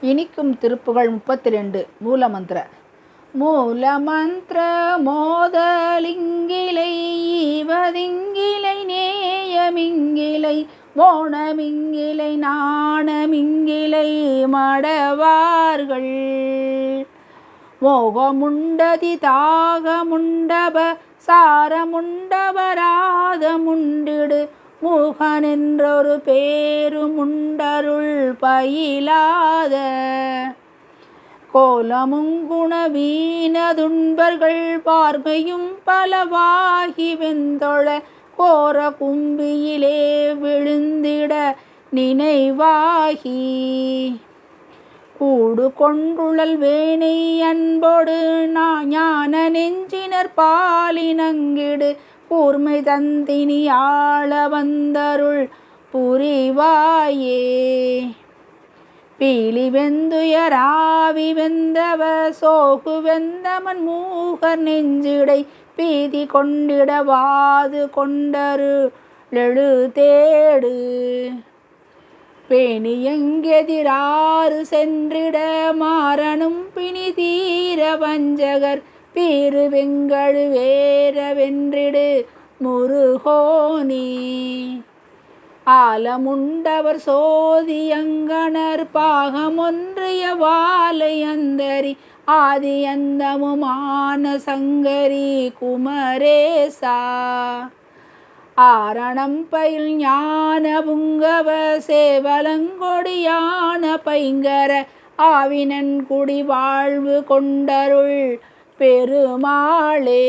இனிக்கும் திருப்புகள் முப்பத்தி ரெண்டு மூலமந்திர. மூலமந்திர மோதலிங்கிலை ஈவதிங்கிலை நேயமிங்கிலை மோனமிங்கிலை நாணமிங்கிலை மடவார்கள். மோகமுண்டதி தாகமுண்டப சாரமுண்டபராதமுண்டிடு முகனென்றொரு பேருமுண்டருள் பயிலாத கோலமுங்குண வீணதுன்பர்கள் பார்வையும் பலவாகி வெந்தொழ கோர கும்பியிலே விழுந்திட நினைவாகி. கூடு கொண்டுழல் வேணை அன்போடு நான் ஞான நெஞ்சினர் பாலினங்கிடு கூர்மை தந்தினி ஆள வந்தருள் புரிவாயே. பீலி வெந்துயராவி வெந்தவ சோகு வெந்தமன் மூகர் நெஞ்சிடை பீதி கொண்டிடவாது கொண்டரு லெழு தேடு. பேணி எங்கெதிராறு சென்றிட மாறனும் பிணி தீர வஞ்சகர் பீறு வெங்கழு வேற முருகோனி ஆலமுண்டவர் சோதியங்கணர் பாகமொன்றிய வாலையந்தரி ஆதியந்தமுமான சங்கரி குமரேசா. ஆரணம் பயில் ஞான புங்கவ சேவலங்கொடியான பைங்கர ஆவினன் குடி வாழ்வு கொண்டருள் பெருமாளே.